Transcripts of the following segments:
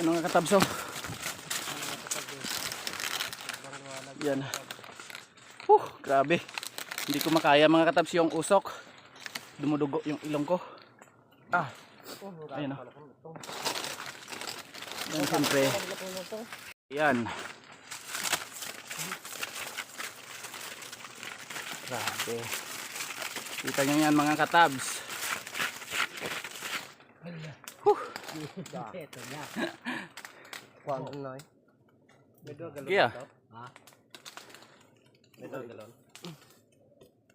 Yan mga katabso. Yan. Huh, grabe. Hindi ko makaya mga katabs yung usok. Dumudugo yung ilong ko. Ah, ayun o. Yan siyempre. Yan. Grabe. Kita nyo yan mga katabs. Huh. Ito na. Kuan na eh. Kaya, Ha?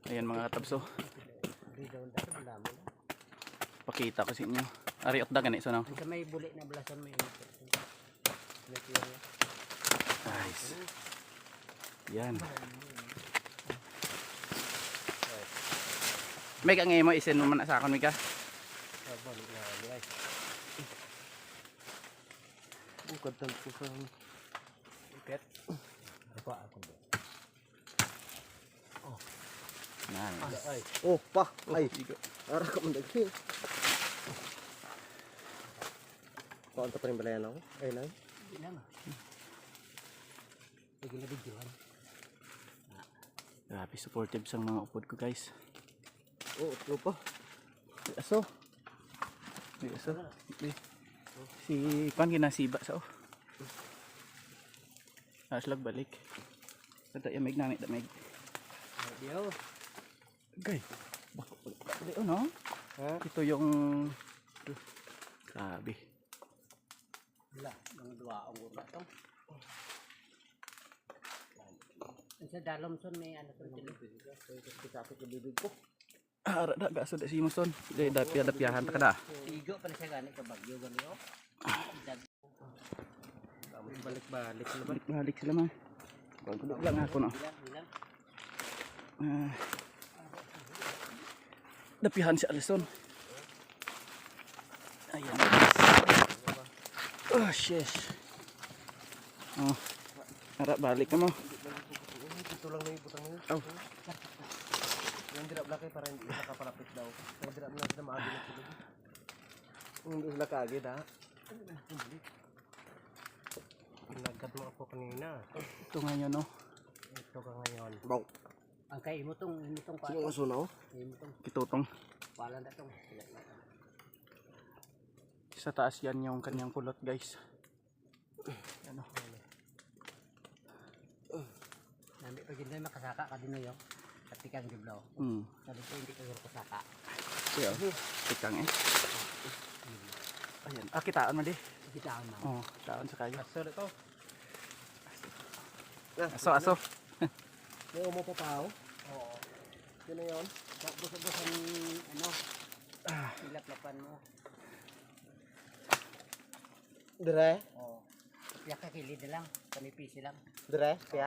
Ayan mga katabs oh. Di daw daw wala mo. Pakita ko sa inyo. Ariot da ganito no. Sa may buli na blason may Nice. Yan. May ka ngayon mo isin mo man sa. Balik na ni ay. Bukod tan ko sa pet. Ako ako do. Nice. Ay. Oh, pa. Ay. Ara ka man daghi. Kuan ta pa rin balayan ako. Ay nay. Di na. Sige na videohan. Grabe supportive sang mga upod ko guys. Oh, utlo pa. Aso. May aso. Si Pan ginasiba sa oh. Aslag balik. Kata yung mig nangit damig. Dio. Gay. Dali oh no. Ha? Ito yung Grabe. Wala, mga dua ang urla to. Ang sa Dalomson may ano to Kapit yung bibig ko. Ah, ara da gaso da si Muson. Dai dapya dapyahan ta kada. Igo pa siya gani ka bagyo gani oh. Balik-balik na ba? Balik balik sila man. Pagkulo lang ako no. Ah. Dapihan si Alison. Ayan. Oh, sheesh. Oh. Harap balik ka mo. Ito lang na yung putang nyo. Oh. Yung dirap laki para hindi sila kapalapit daw. Yung dirap na sila maagi na sila. Hindi sila kaagid ha. Pinagkat mo ako kanina. Ito ngayon no. Ito ka ngayon. Baw. Ang kay imo tong imo tong pa. Sino aso na oh? Imo tong Kitutong. wala na tong. Sa taas yan yung kanyang kulot guys. Ano? Nami pag hindi makasaka ka din yo. Pati kang giblaw. Hmm. Sabi ko hindi ka kasaka. Kaya, tikang eh. Ayan. Ah, kitaan mo di. Kita ang mga. Oh, kitaan sa kayo. Aso na to. Aso, aso. May umo pa pa oh. Oo. Yun na yun. Bus-bus ang ano. Ilaplapan mo. Dire. Oo. Kaya kakilid na lang. Kami pisi lang. Dire. Kaya.